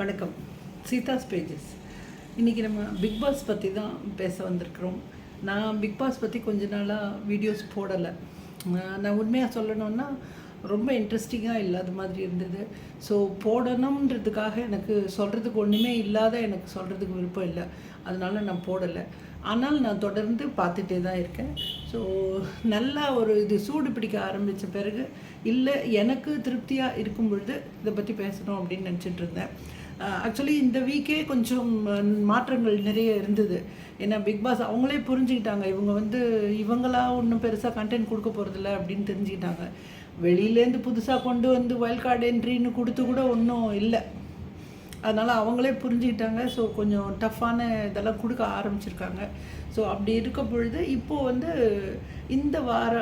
வணக்கம். சீதாஸ் பேஜஸ் இன்றைக்கி நம்ம பிக் பாஸ் பற்றி தான் பேச வந்திருக்கிறோம். நான் பிக் பாஸ் பற்றி கொஞ்ச நாளாக வீடியோஸ் போடலை. நான் உண்மையாக சொல்லணும்னா ரொம்ப இன்ட்ரெஸ்டிங்காக இல்லாத மாதிரி இருந்தது. ஸோ போடணுன்றதுக்காக எனக்கு சொல்கிறதுக்கு ஒன்றுமே இல்லாத எனக்கு சொல்கிறதுக்கு விருப்பம் இல்லை. அதனால் நான் போடலை. ஆனால் நான் தொடர்ந்து பார்த்துட்டே தான் இருக்கேன். ஸோ நல்லா ஒரு இது சூடு பிடிக்க ஆரம்பித்த பிறகு இல்லை எனக்கு திருப்தியாக இருக்கும் பொழுது இதை பற்றி பேசணும் அப்படின்னு நினச்சிட்டு இருந்தேன். ஆக்சுவலி இந்த வீக்கே கொஞ்சம் மாற்றங்கள் நிறைய இருந்தது. ஏன்னா பிக் பாஸ் அவங்களே புரிஞ்சுக்கிட்டாங்க. இவங்க வந்து இவங்களா ஒன்றும் பெருசாக கண்டென்ட் கொடுக்க போகிறதில்ல அப்படின்னு தெரிஞ்சுக்கிட்டாங்க. வெளியிலேருந்து புதுசாக கொண்டு வந்து வைல்ட் கார்டு என்ட்ரின்னு கொடுத்து கூட ஒன்றும் இல்லை. அதனால் அவங்களே புரிஞ்சுக்கிட்டாங்க. ஸோ கொஞ்சம் டஃப்பான இதெல்லாம் கொடுக்க ஆரம்பிச்சிருக்காங்க. ஸோ அப்படி இருக்க பொழுது இப்போது வந்து இந்த வார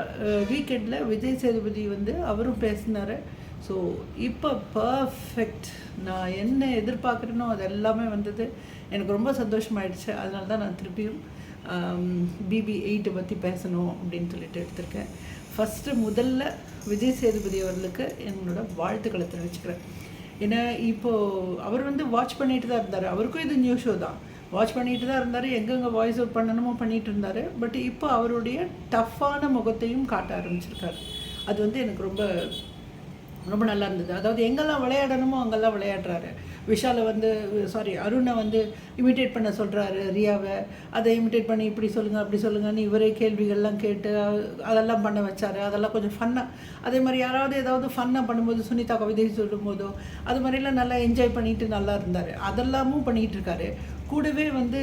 வீக்கெண்டில் விஜய் சேதுபதி வந்து அவரும் பேசினார். ஸோ இப்போ பர்ஃபெக்ட் நான் என்ன எதிர்பார்க்குறேனோ அது எல்லாமே வந்தது. எனக்கு ரொம்ப சந்தோஷமாயிடுச்சு. அதனால தான் நான் திருப்பியும் பிபி எயிட்டை பற்றி பேசணும் அப்படின்னு சொல்லிட்டு எடுத்திருக்கேன். ஃபஸ்ட்டு முதல்ல விஜய் சேதுபதி அவர்களுக்கு என்னோட வாழ்த்துக்களை தெரிவிச்சுக்கிறேன். ஏன்னா இப்போது அவர் வந்து வாட்ச் பண்ணிட்டு தான் இருந்தார். அவருக்கும் இது நியூ ஷோ தான். வாட்ச் பண்ணிட்டு தான் இருந்தார். எங்கெங்கே வாய்ஸ் அவுட் பண்ணணுமோ பண்ணிட்டு இருந்தார். பட் இப்போ அவருடைய டஃப்பான முகத்தையும் காட்ட ஆரம்பிச்சிருக்காரு. அது வந்து எனக்கு ரொம்ப ரொம்ப நல்லா இருந்தது. அதாவது எங்கெல்லாம் விளையாடணுமோ அங்கெல்லாம் விளையாடுறாரு. விஷாலை வந்து சாரி அருணை வந்து இமிட்டேட் பண்ண சொல்கிறாரு ரியாவை. அதை இமிட்டேட் பண்ணி இப்படி சொல்லுங்கள் அப்படி சொல்லுங்கன்னு இவரே கேள்விகள்லாம் கேட்டு அதெல்லாம் பண்ண வச்சார். அதெல்லாம் கொஞ்சம் ஃபன்னாக அதே மாதிரி யாராவது ஏதாவது ஃபன்னாக பண்ணும்போது சுனிதா கவிதை சொல்லும்போதோ அது மாதிரிலாம் நல்லா என்ஜாய் பண்ணிட்டு நல்லா இருந்தார். அதெல்லாமும் பண்ணிகிட்டு இருக்காரு. கூடவே வந்து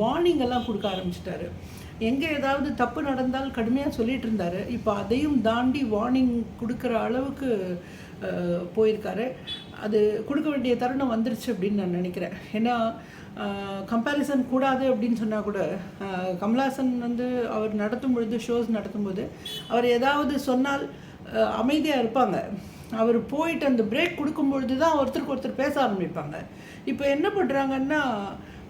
வார்னிங் எல்லாம் கொடுக்க ஆரம்பிச்சிட்டாரு. எங்கே ஏதாவது தப்பு நடந்தால் கடுமையாக சொல்லிட்டு இருந்தார். இப்போ அதையும் தாண்டி வார்னிங் கொடுக்குற அளவுக்கு போயிருக்காரு. அது கொடுக்க வேண்டிய தருணம் வந்துருச்சு அப்படின்னு நான் நினைக்கிறேன். ஏன்னா கம்பேரிசன் கூடாது அப்படின்னு சொன்னால் கூட கமலாசன் வந்து அவர் நடத்தும் பொழுது ஷோஸ் நடத்தும்போது அவர் ஏதாவது சொன்னால் அமைதியாக இருப்பாங்க. அவர் போயிட்டு அந்த பிரேக் கொடுக்கும்பொழுது தான் ஒருத்தருக்கு ஒருத்தர் பேச ஆரம்பிப்பாங்க. இப்போ என்ன பண்ணுறாங்கன்னா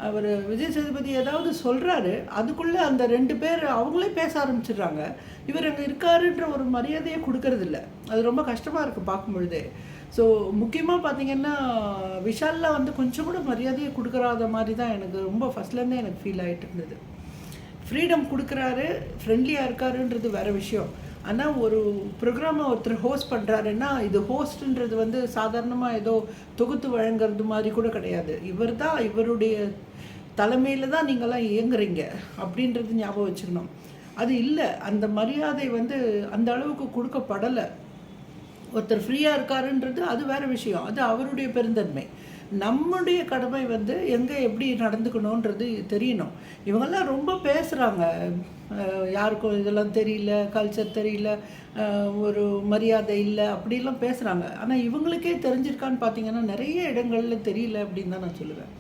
அவர் விஜய் சேதுபதி ஏதாவது சொல்கிறாரு அதுக்குள்ளே அந்த ரெண்டு பேர் அவங்களே பேச ஆரம்பிச்சிடுறாங்க. இவர் அங்கே இருக்காருன்ற ஒரு மரியாதையை கொடுக்கறதில்ல. அது ரொம்ப கஷ்டமாக இருக்குது பார்க்கும்பொழுதே. ஸோ முக்கியமாக பார்த்தீங்கன்னா விஷாலில் வந்து கொஞ்சம் கூட மரியாதையை கொடுக்குறாத மாதிரி தான் எனக்கு ரொம்ப ஃபஸ்ட்லேருந்தே எனக்கு ஃபீல் ஆகிட்டு இருந்தது. ஃப்ரீடம் கொடுக்குறாரு ஃப்ரெண்ட்லியாக இருக்காருன்றது வேறு விஷயம். ஆனால் ஒரு ப்ரோக்ராமை ஒருத்தர் ஹோஸ்ட் பண்ணுறாருன்னா இது ஹோஸ்ட்ன்றது வந்து சாதாரணமாக ஏதோ தொகுத்து வழங்குறது மாதிரி கூட கிடையாது. இவர் தான் இவருடைய தலைமையில் தான் நீங்களாம் இயங்குறீங்க அப்படின்றது ஞாபகம் வச்சுக்கணும். அது இல்லை அந்த மரியாதை வந்து அந்த அளவுக்கு கொடுக்கப்படலை. ஒருத்தர் ஃப்ரீயாக இருக்காருன்றது அது வேறு விஷயம். அது அவருடைய பெருந்தன்மை. நம்முடைய கடமை வந்து எங்கே எப்படி நடந்துக்கணுன்றது தெரியணும். இவங்கெல்லாம் ரொம்ப பேசுகிறாங்க யாருக்கும் இதெல்லாம் தெரியல கல்ச்சர் தெரியல ஒரு மரியாதை இல்லை அப்படிலாம் பேசுகிறாங்க ஆனால் இவங்களுக்கே தெரிஞ்சிருக்கான்னு பார்த்தீங்கன்னா நிறைய இடங்களில் தெரியல அப்படின்னு தான் நான் சொல்லுவேன்.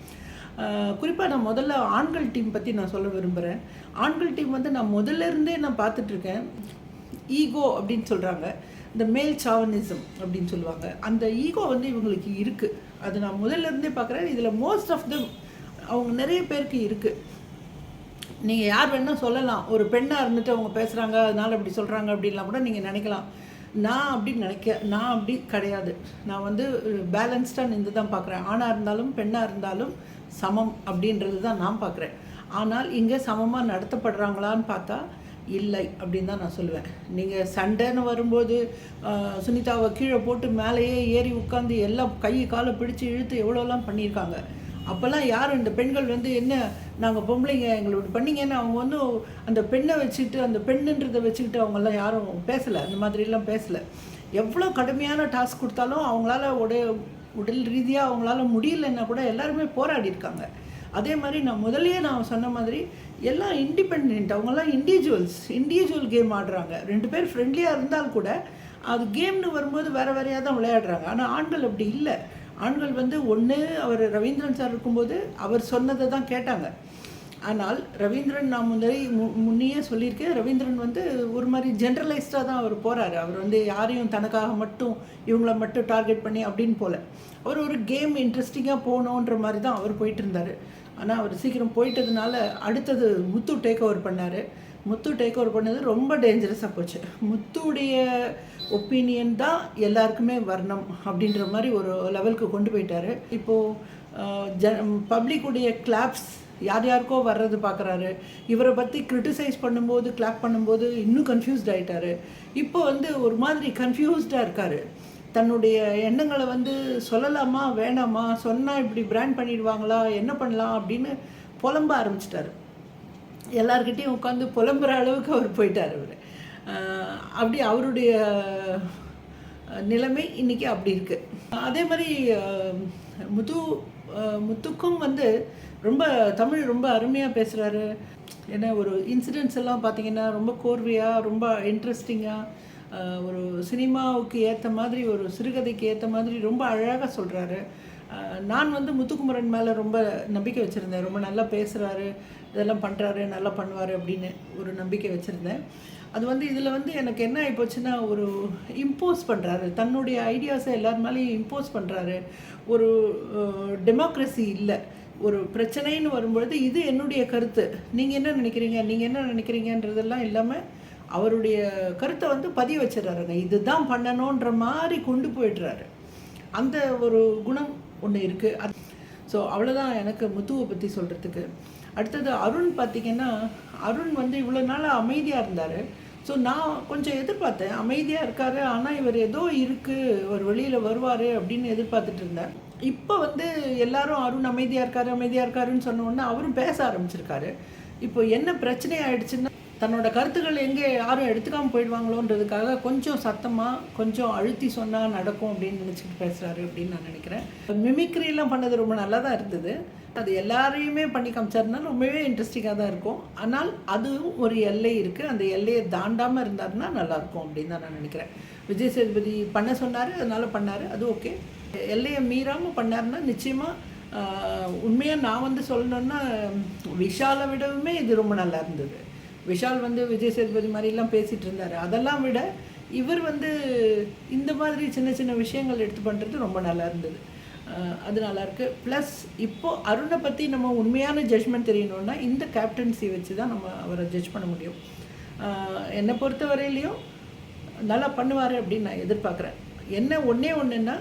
குறிப்பாக நான் முதல்ல ஆண்கள் டீம் பற்றி நான் சொல்ல விரும்புகிறேன் ஆண்கள் டீம் வந்து நான் முதல்ல இருந்தே நான் பார்த்துட்ருக்கேன் ஈகோ அப்படின்னு சொல்கிறாங்க இந்த மேல் சாவனிசம் அப்படின்னு சொல்லுவாங்க. அந்த ஈகோ வந்து இவங்களுக்கு இருக்குது அது நான் முதல்ல இருந்தே பார்க்குறேன். இதில் மோஸ்ட் ஆஃப் த அவங்க நிறைய பேருக்கு இருக்குது நீங்கள் யார் வேணால் சொல்லலாம். ஒரு பெண்ணாக இருந்துட்டு அவங்க பேசுகிறாங்க அதனால் அப்படி சொல்கிறாங்க அப்படின்லாம் கூட நீங்கள் நினைக்கலாம். நான் அப்படி நினைக்க நான் அப்படி கிடையாது. நான் வந்து பேலன்ஸ்டாக நின்று தான் பார்க்குறேன். ஆணாக இருந்தாலும் பெண்ணாக இருந்தாலும் சமம் அப்படின்றது தான் நான் பார்க்குறேன். ஆனால் இங்கே சமமாக நடத்தப்படுறாங்களான்னு பார்த்தா இல்லை அப்படின்னு தான் நான் சொல்லுவேன். நீங்கள் சண்டைன்னு வரும்போது சுனிதாவை கீழே போட்டு மேலேயே ஏறி உட்காந்து எல்லாம் கை காலை பிடிச்சி இழுத்து எவ்வளோலாம் பண்ணியிருக்காங்க. அப்போல்லாம் யாரும் இந்த பெண்கள் வந்து என்ன நாங்கள் பொம்பளைங்க எங்களை பண்ணிங்கன்னு அவங்க வந்து அந்த பெண்ணை வச்சுக்கிட்டு அந்த பெண்ணுன்றதை வச்சுக்கிட்டு அவங்கெல்லாம் யாரும் பேசலை. அந்த மாதிரிலாம் பேசலை. எவ்வளோ கடுமையான டாஸ்க் கொடுத்தாலும் அவங்களால உடைய உடல் ரீதியாக அவங்களால முடியலன்னா கூட எல்லாருமே போராடி இருக்காங்க அதே மாதிரி நான் முதலே நான் சொன்ன மாதிரி எல்லாம் இண்டிபெண்ட் அவங்கெல்லாம் இண்டிவிஜுவல்ஸ் இண்டிவிஜுவல் கேம் ஆடுறாங்க. ரெண்டு பேர் ஃப்ரெண்ட்லியாக இருந்தால் கூட அது கேம்னு வரும்போது வேறு வேறையாக தான் விளையாடுறாங்க. ஆனால் ஆண்கள் அப்படி இல்லை. ஆண்கள் வந்து ஒன்று அவர் ரவீந்திரன் சார் இருக்கும்போது அவர் சொன்னதை தான் கேட்டாங்க. ஆனால் ரவீந்திரன் நான் முன்னாடி முன்னையே சொல்லியிருக்கேன். ரவீந்திரன் வந்து ஒரு மாதிரி ஜென்ரலைஸ்டாக தான் அவர் போகிறாரு அவர் வந்து யாரையும் தனக்காக மட்டும் இவங்கள மட்டும் டார்கெட் பண்ணி அப்படின்னு போல. அவர் ஒரு கேம் இன்ட்ரெஸ்டிங்காக போகணுன்ற மாதிரி தான் அவர் போயிட்டு இருந்தார். ஆனால் அவர் சீக்கிரம் போயிட்டதுனால அடுத்தது முத்து டேக் ஓவர் பண்ணார். முத்து டேக் ஓவர் பண்ணது ரொம்ப டேஞ்சரஸாக போச்சு. முத்துடைய ஒப்பீனியன் தான் எல்லாருக்குமே வரணும் அப்படின்ற மாதிரி ஒரு லெவலுக்கு கொண்டு போயிட்டாரு. இப்போது ஜ பப்ளிக்குடைய கிளாப்ஸ் யார் யாருக்கோ வர்றது பார்க்குறாரு இவரை பற்றி கிரிட்டிசைஸ் பண்ணும்போது கிளாப் பண்ணும்போது இன்னும் கன்ஃபியூஸ்ட் ஆகிட்டாரு இப்போ வந்து ஒரு மாதிரி கன்ஃபியூஸ்டாக இருக்கார். தன்னுடைய எண்ணங்களை வந்து சொல்லலாமா வேணாமா சொன்னால் இப்படி பிராண்ட் பண்ணிடுவாங்களா என்ன பண்ணலாம் அப்படின்னு புலம்ப ஆரம்பிச்சிட்டாரு. எல்லார்கிட்டையும் உட்காந்து புலம்புற அளவுக்கு அவர் போயிட்டார் அவர். அப்படி அவருடைய நிலைமை இன்றைக்கி அப்படி இருக்குது அதே மாதிரி முத்து முத்துக்கும் வந்து ரொம்ப தமிழ் ரொம்ப அருமையாக பேசுகிறாரு ஏன்னா ஒரு இன்சிடென்ட்ஸ் எல்லாம் பார்த்தீங்கன்னா ரொம்ப கோர்வையாக ரொம்ப இன்ட்ரெஸ்டிங்காக ஒரு சினிமாவுக்கு ஏற்ற மாதிரி ஒரு சிறுகதைக்கு ஏற்ற மாதிரி ரொம்ப அழகாக சொல்கிறாரு நான் வந்து முத்துக்குமரன் மேலே ரொம்ப நம்பிக்கை வச்சுருந்தேன். ரொம்ப நல்லா பேசுகிறாரு இதெல்லாம் பண்ணுறாரு நல்லா பண்ணுவார் அப்படின்னு ஒரு நம்பிக்கை வச்சுருந்தேன். அது வந்து இதில் வந்து எனக்கு என்ன ஆகிப்போச்சுன்னா ஒரு இம்போஸ் பண்ணுறாரு தன்னுடைய ஐடியாஸை எல்லார் மேலேயும் இம்போஸ் பண்ணுறாரு ஒரு டெமோக்ரஸி இல்லை. ஒரு பிரச்சனைன்னு வரும்பொழுது இது என்னுடைய கருத்து. நீங்கள் என்ன நினைக்கிறீங்க? நீங்கள் என்ன நினைக்கிறீங்கன்றதெல்லாம் இல்லாமல் அவருடைய கருத்தை வந்து பதிய வச்சிடறாருங்க. இதுதான் பண்ணணுன்ற மாதிரி கொண்டு போயிடுறாரு. அந்த ஒரு குணம் ஒன்று இருக்குது அது ஸோ அவ்வளோதான் எனக்கு முத்துவை பற்றி சொல்கிறதுக்கு அடுத்தது அருண் பார்த்திங்கன்னா அருண் வந்து இவ்வளோ நாள் அமைதியாக இருந்தார். ஸோ நான் கொஞ்சம் எதிர்பார்த்தேன். அமைதியாக இருக்காரு. ஆனால் இவர் ஏதோ இருக்குது ஒரு வெளியில் வருவார் அப்படின்னு எதிர்பார்த்துட்டு இருந்தேன் இப்போ வந்து எல்லாரும் அருண் அமைதியாக இருக்காரு அமைதியாக இருக்காருன்னு சொன்ன உடனே அவரும் பேச ஆரம்பிச்சிருக்காரு. இப்போ என்ன பிரச்சனை ஆயிடுச்சுன்னா தன்னோட கருத்துக்கள் எங்கே யாரும் எடுத்துக்காமல் போயிடுவாங்களோன்றதுக்காக கொஞ்சம் சத்தமாக கொஞ்சம் அழுத்தி சொன்னால் நடக்கும் அப்படின்னு நினச்சிட்டு பேசுகிறாரு அப்படின்னு நான் நினைக்கிறேன். மிமிக்ரிலாம் பண்ணது ரொம்ப நல்லா தான் இருந்தது. அது எல்லாரையுமே பண்ணி காமிச்சாருன்னா ரொம்பவே இன்ட்ரெஸ்டிங்காக தான் இருக்கும். ஆனால் அதுவும் ஒரு எல்லை இருக்குது அந்த எல்லையை தாண்டாமல் இருந்தாருன்னா நல்லாயிருக்கும் அப்படின்னு தான் நான் நினைக்கிறேன். விஜய் சேதுபதி பண்ண சொன்னார் அதனால பண்ணார். அது ஓகே. எல்லையை மீறாமல் பண்ணாருன்னா நிச்சயமாக உண்மையாக நான் வந்து சொல்லணுன்னா விஷாலை விடவுமே இது ரொம்ப நல்லா இருந்தது. விஷால் வந்து விஜய் சேதுபதி மாதிரிலாம் பேசிகிட்டு இருந்தார். அதெல்லாம் விட இவர் வந்து இந்த மாதிரி சின்ன சின்ன விஷயங்கள் எடுத்து பண்ணுறது ரொம்ப நல்லா இருந்தது. அது நல்லா இருக்குது ப்ளஸ் இப்போது அருணை பற்றி நம்ம உண்மையான ஜட்ஜ்மெண்ட் தெரியணும்னா இந்த கேப்டன்சி வச்சு தான் நம்ம அவரை ஜட்ஜ் பண்ண முடியும். என்னை பொறுத்த வரையிலையும் நல்லா பண்ணுவார் அப்படின்னு நான் எதிர்பார்க்குறேன். என்ன ஒன்றே ஒன்றுன்னா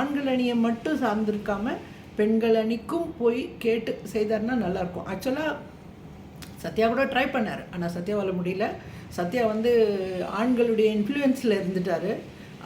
ஆண்கள் அணியை மட்டும் சார்ந்திருக்காமல் பெண்கள் அணிக்கும் போய் கேட்டு செய்தாருன்னா நல்லாயிருக்கும் ஆக்சுவலாக சத்யா கூட ட்ரை பண்ணார். ஆனால் சத்யாவால் முடியல. சத்யா வந்து ஆண்களுடைய இன்ஃப்ளூயன்ஸில் இருந்துட்டார்.